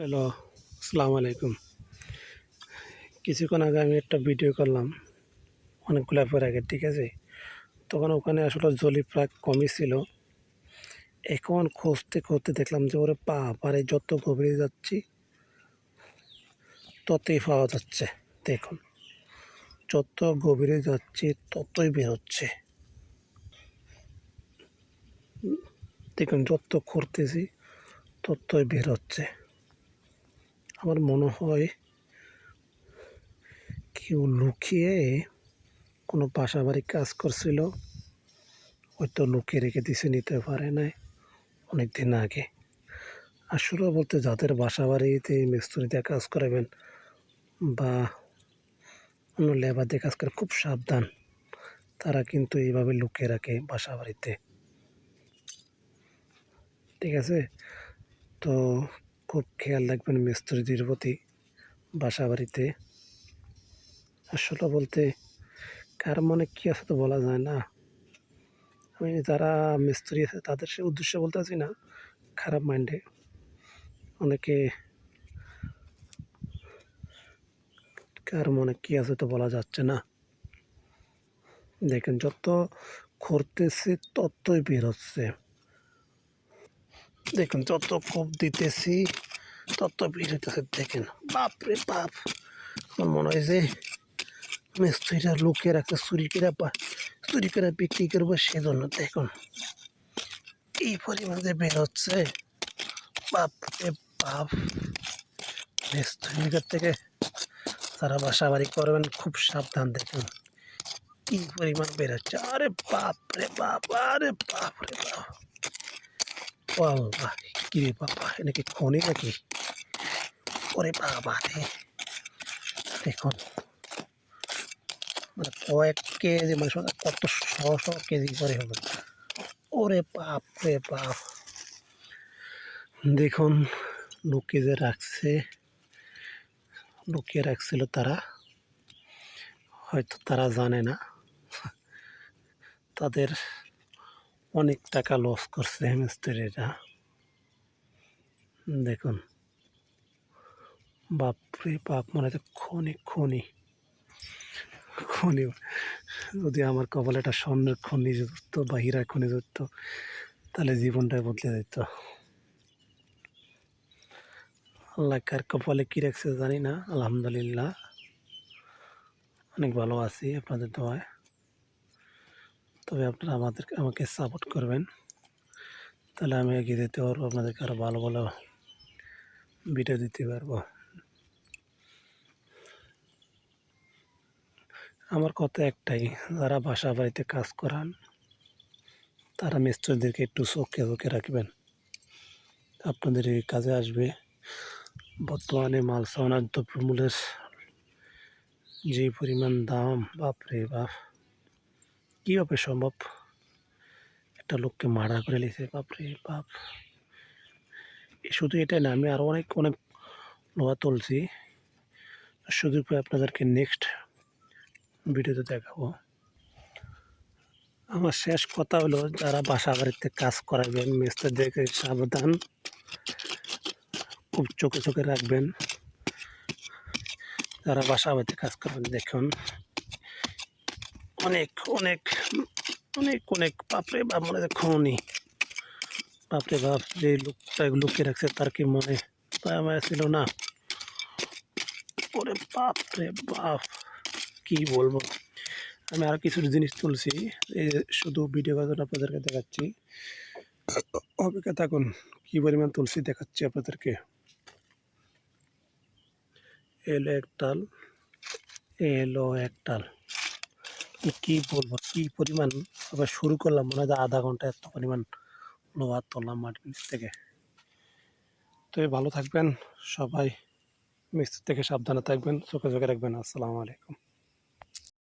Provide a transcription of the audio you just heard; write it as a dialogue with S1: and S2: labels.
S1: Hello, আসসালামু আলাইকুম। কিছুক্ষণ আগে আমি একটা ভিডিও করলাম, অনেকগুলো পর আগে, ঠিক আছে? তখন ওখানে আসলে জলি প্রায় কমই ছিল। এখন খুঁজতে খুঁজতে দেখলাম যে ওরে পা পারে যত গভীরে যাচ্ছি, ততই পাওয়া যাচ্ছে, দেখুন। যত গভীরে যাচ্ছি, ততই বেরোচ্ছে দেখুন, যত করতেছি ততই বের হচ্ছে। আমার মনে হয় কেউ লুকিয়ে কোনো বাসা বাড়ি কাজ করছিল, হয়তো লুকিয়ে রেখে দিছে, নিতে পারে নাই অনেক দিন আগে আসলে বলতে যাদের বাসাবাড়িতে মিস্ত্রিতে কাজ করাবেন বা অন্য লেবার দিয়ে কাজ করে খুব সাবধান। তারা কিন্তু এইভাবে লুকিয়ে রাখে বাসা বাড়িতে ঠিক আছে? তো খুব খেয়াল রাখবেন মিস্ত্রিদের প্রতি বাসা বাড়িতে আসলে বলতে কার মনে কী আছে তো বলা যায় না। আমি যারা মিস্ত্রি আছে তাদের সে উদ্দেশ্যে বলতেছি না, খারাপ মাইন্ডে অনেকে কার মনে কী আছে তো বলা যাচ্ছে না। দেখেন যত করতেছে ততই বের হচ্ছে। দেখুন, যত কোপ দিতেছি, তত বের হইতেছে, দেখেন। বাপরে বাপ। আমার মনে হয় যে মিস্ত্রিটা লুকিয়ে রাখতে চুরি করে বা, চুরি করে বিক্রি করব সেজন্য, দেখুন। এই পরিমাণে বের হচ্ছে। বাপরে বাপ। মিস্ত্রির থেকে তারা বাসা বাড়ি করবেন, খুব সাবধান, দেখুন। কি পরিমাণ বের হচ্ছে। আরে বাপ রে বাপ, আরে বাপ রে বাপ। বাবা কি রে বাবা এটা কি খনি নাকি? ওরে বাবা দেখুন মানে কয়েক কেজি মানে কত শ শ কেজি করে হবে ওরে বাপ রে বাপ। দেখুন লুকিয়ে যে রাখছে লুকিয়ে রাখছিল তারা, হয়তো তারা জানে না। তাদের অনেক টাকা লস করছে মিস্ত্রিরা দেখুন। বাপরে বাপ, মনে হচ্ছে খনি খনি খনি যদি আমার কপালে একটা স্বর্ণের খনি যুক্ত বা হীরা খনি যুক্ত তাহলে জীবনটাই বদলে যেত। আল্লাহ কার কপালে কী রাখছে জানি না, আলহামদুলিল্লাহ। অনেক ভালো আছি, আপনাদের দোয়ায়। তবে আপনারা আমাদের, আমাকে সাপোর্ট করবেন। তাহলে আমি এগিয়ে দিতে পারব, আপনাদেরকে আরও ভালো ভালো ভিডিও দিতে পারব। আমার কথা একটাই, যারা বাসা বাড়িতে কাজ করান, তারা মিস্ত্রিদেরকে একটু চোখে চোখে রাখবেন। আপনাদের এই কাজে আসবে। বর্তমানে মাল সামানার দ্রব্যমূল্যের যে পরিমাণ দাম, বাপরে বাপ। কীভাবে সম্ভব? একটা লোককে মারা করে লিখে, বাপরে বাপ। শুধু এটাই না, আমি আরও অনেক অনেক লোহা তুলছি। শুধু আপনাদেরকে নেক্সট ভিডিওতে দেখাবো। আমার শেষ কথা হলো, যারা বাসা বাড়িতে কাজ করাবেন মিস্ত্রিদেরকে সাবধান। খুব চোখে চোখে রাখবেন। যারা বাসা বাড়িতে কাজ করবেন, দেখুন। অনেক অনেক অনেক অনেক বাপরে বাপ মনে খনি। বাপরে বাপ, যে লোকটা লুকিয়ে রাখছে তার কি মনে মায়া ছিল না? ওরে বাপরে বাপ, কি বলব? আমি আর কিছু জিনিস তুলছি, এই শুধু ভিডিও কথা আপনাদেরকে দেখাচ্ছি। অপেক্ষা থাকুন, কি পরিমাণ তুলসী দেখাচ্ছি আপনাদেরকে। এলো এক টাল এলো এক টাল কি বলব? কি পরিমাণ আবার শুরু করলাম? মনে হয় আধা ঘণ্টা এত পরিমাণ লোহার তুললাম মাটির নিচ থেকে। তো ভালো থাকবেন। সবাই মিস্ত্রি থেকে সাবধানে থাকবেন। চোখে চোখে রাখবেন। আসসালামু আলাইকুম।